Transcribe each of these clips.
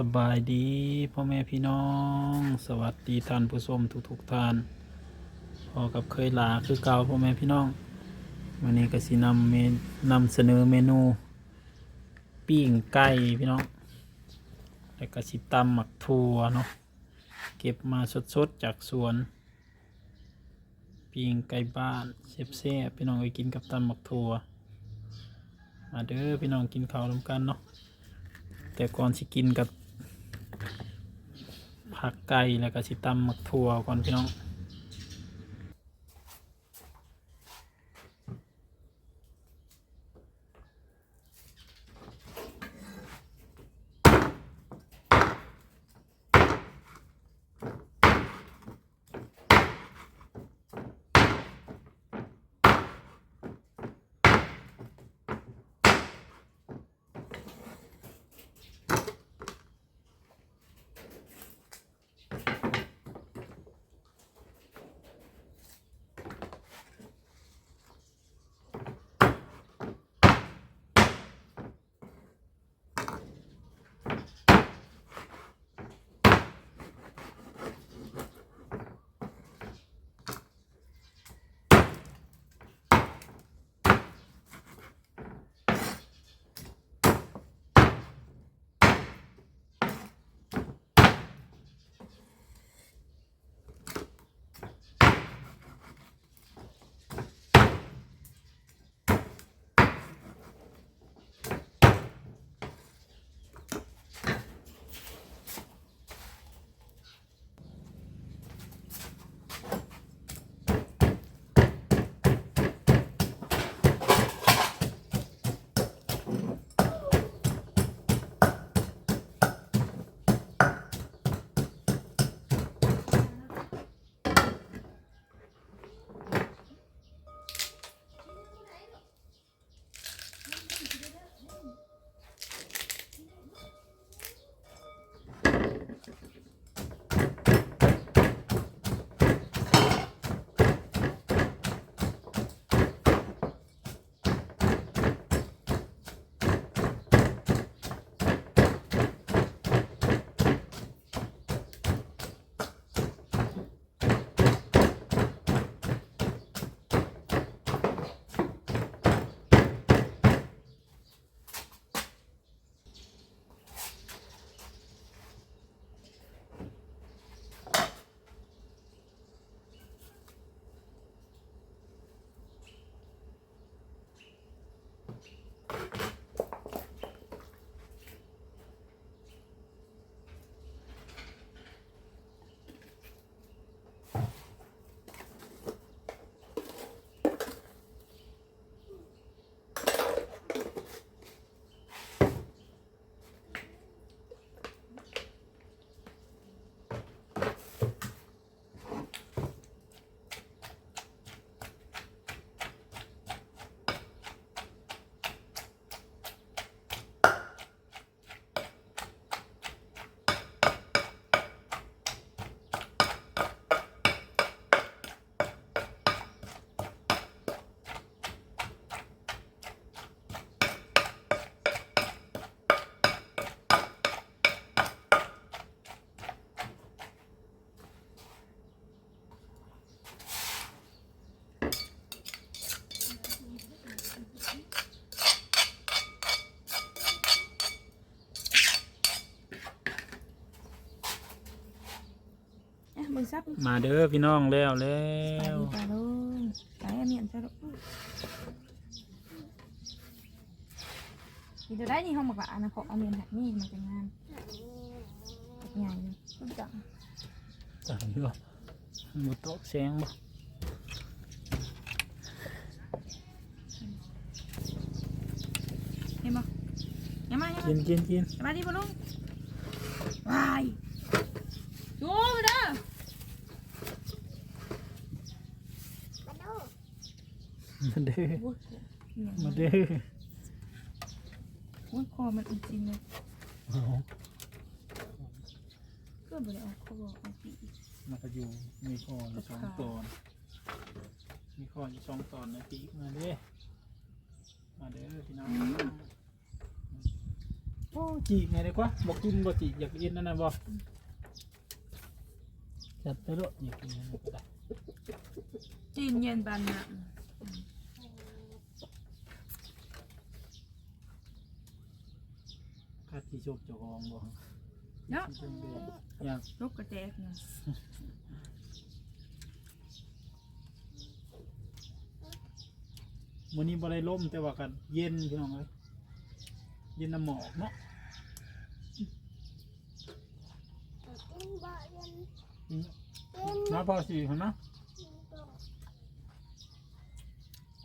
สบายดีพ่อแม่พี่น้อง สวัสดีท่านผู้ชมทุกๆท่านพอกับเคยลาคือเก่าพ่อแม่พี่น้องวันนี้ก็สินำเมนนำเสนอเมนูปิ้งไก่พี่น้องแล้วก็สิตำหมักถั่วเนาะเก็บมาสดๆจากสวนปิ้งไก่บ้านเซ่บๆพี่น้องไปกินกับตำหมักถั่วมาเด้อพี่น้องกินข้าวร่วมกันเนาะแต่ก่อนสิกินกับ ผักไก่แล้วก็สิตำหมักถั่วก่อนพี่น้อง มึงซับมาเด้อพี่น้องแล้วแล้ไปวดีตาลุงไปเอาเมียนซะลูกดีจะได้นี่ห้องบอกว่าอันนะขอเอาเมียนหักนี่มาเป็นงานใหญ่ทุกจังจังอยู่บ่ตกแสงบ่เห็นบ่ยังมายังกินมากินกินยังมาดิบ่ลุงวายโย่ไปเด้อ มาเด้อโอ้ยเมียนมาเด้อโอ้ยคอมันจริงๆเลยเอาก็บ่ได้เอาคอเอาปีกมันก็อยู่มีคออยู่สองตอนมีคออยู่สองตอนนะปีกมาเด้อมาเด้อพี่น้องโอ้จีกไงดีกว่าบอกกินบ่จีกอยากกินนั่นน่ะบ่จัดไปโลดอยากกินนั่นก็ได้จีนเย็นปันน่ะ ค่าที่โชคเจ้าของบ่เนาะเป็นแบบอยากลูกกระแจกเนี่ยมื้อนี้บ่ได้ล่มแต่ว่าก็เย็นพี่น้องเอ้ยเย็นน้ำหมอกเนาะอืมมาพอสิเห็นไหม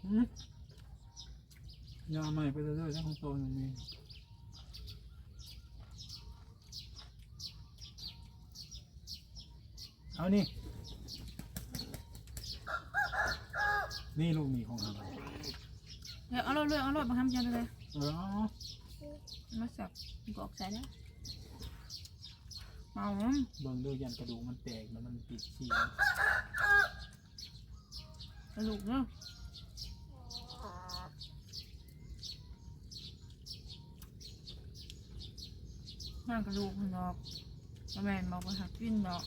อืมยาใหม่ไปเรื่อยๆนะของโตอย่างนี้ เอานี่ นี่ลูกหมีของเราเดี๋ยวเอารถเลยเอารถมาทำจังเลยเออมาสับกรอกใส่แล้วเมาเบิ่งดูยันกระดูกมันแตกแล้วมันปิดชีกระดูกเนาะน่ากระดูกมันดอกแม่นบอกว่าหักกินดอก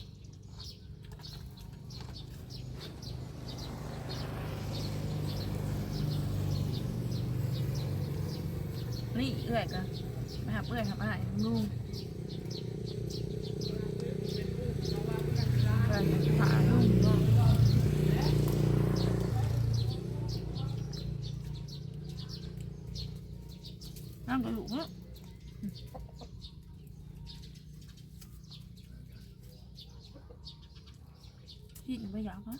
นี่เอื้อยกันมาหาเอื้อยครับอาหารลุงเอื้อยขาลุงเนาะนั่งกระดูกเนาะกินไปอยากฮะ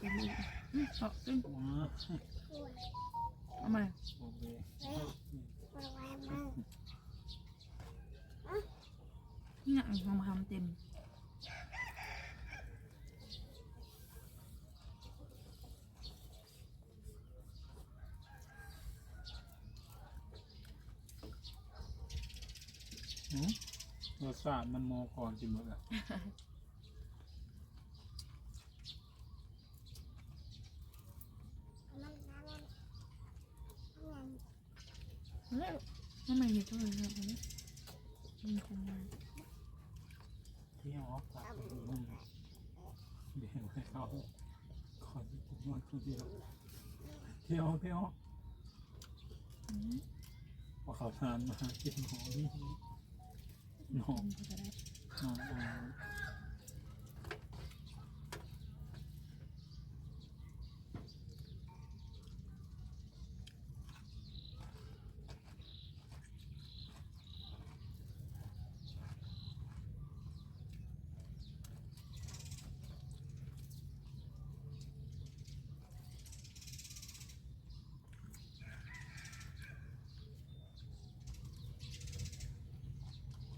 กระดูกอืมเอากินว้า เอามาโอเคนี่นะเอามาทำเต็มหืมรสชาติมันโมก่อนจิมืออะ แล้วทำไมมีตัวเลือกอันนี้ มีคนมาเที่ยวออกปากดีนุ่มเดี๋ยวให้เขาขอที่ผมว่าทีเดียวเที่ยวเที่ยวอืมพอเขาทานมากินหอนี่หนอทำมนอน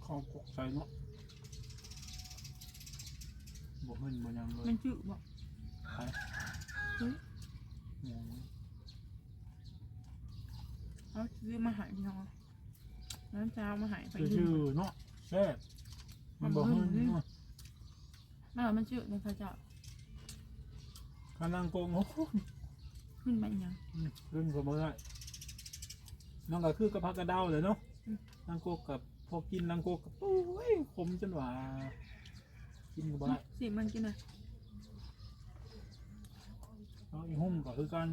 ข้าวกกใส่เนาะบ่เห็นบ่ยังเลยมันจืดบอกไปเฮ้ยงงเขาซื้อมาใหายพี่น้องน้ำเจ้ามาใหายไปชื่อยืชื่อมเนาะแซ่บมันบ่เห็นเนาะไม่หรอกมันจืดในพระเจ้ากำลังโกงโอ้โหขึ้นไปยัง ขึ้นก็บ่ได้น้องก็คือกับพักกระเดาเลยเนาะอืมนางโกกกับ พอกินนางโกกกับโอ้ยขมจนว่ากินก็บ่ได้สิมันกินหน่อยเอาอีหุ่มก็คือกัน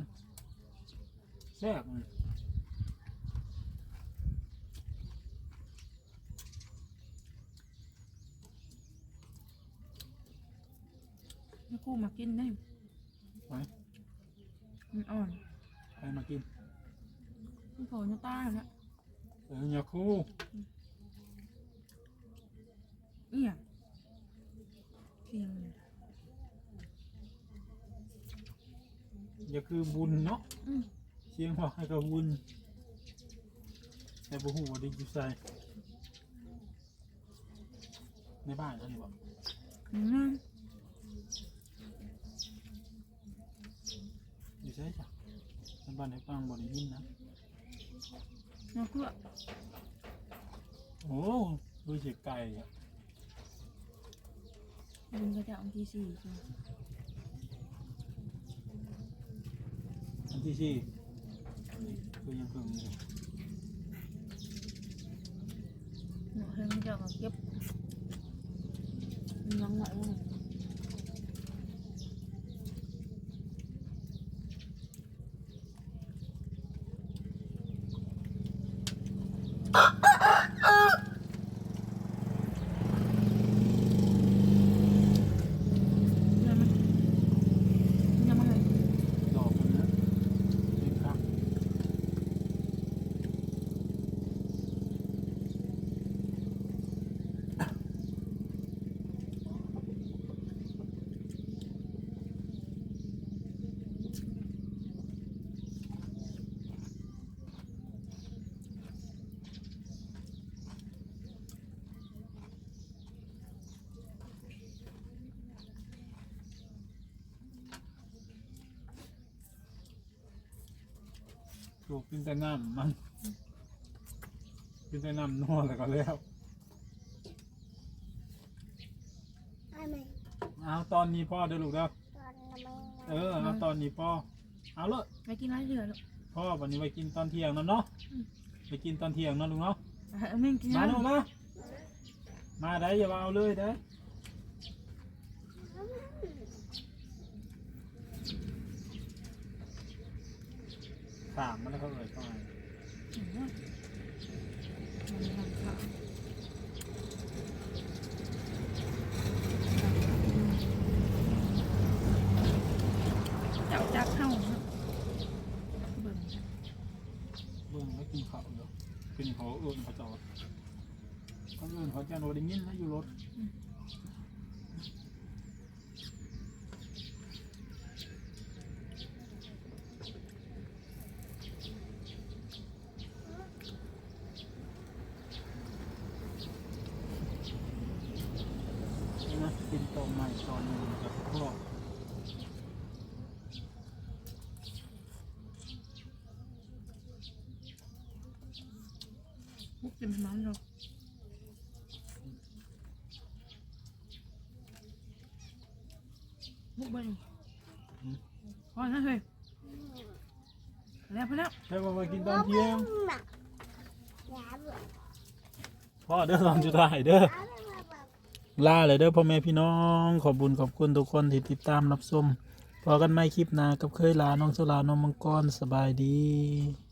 แซ่บอืมแล้วกูมากินได้ไปมันอ่อนใครมากินมันโผล่หน้าตาแล้ว เอออย่าคู่ เอียงเพียงเลยอย่าคือบุญเนาะอืมเสียงว่าให้กับบุญแต่บ่ฮู้ว่าได้อยู่ใส่ในบ้านเขานี่บ่อืมอยู่ใช่จ้ะในบ้านในฟังบ่ได้ยินนะน้ำเกลือโอ้ดูสิไก่อะ ยิงก็จะอันที่สี่ใช่ไหมอันที่สี่คือยังเพิ่งนี่หนูเพิ่งจะมาเก็บน้องหน่อย ถูกกินแต่น้ำมัน กินแต่น้ำนัวแล้วก็แล้วไม่ไม่เอาตอนนี้พ่อเด้อลูกเด้อตอนทำไมเออเอาตอนนี้พ่อเอาเลยไปกินไรเดือลูกพ่อวันนี้ไปกินตอนเที่ยงนั่นเนาะอืมไปกินตอนเที่ยงเนาะลุงเนาะ เอาแม่งกินมาไรหนูมามาได้อย่ามาเอาเลยได้ ถามมันแล้วเขาเอ่ยเข้ามาเจ้าจักเข้าเนาะเบิ่งเบื้องแล้วกินข้าวเดี๋ยวกินเขาเอื่นเขาจอดเขาเอื่นเขาจะโนได้ยินนะอยู่รถนะกินต อนใหม่ตอนนี้กับพ่อมุกกินน้ำลูกมุกเบิ่ ล่าเลยเด้อพ่อแม่พี่น้อง ขอบบุญขอบคุณทุกคนที่ติดตามรับชมพอกันไม่คลิปหน้ากับเคยลาน้องโซลาน้องมังกรสบายดี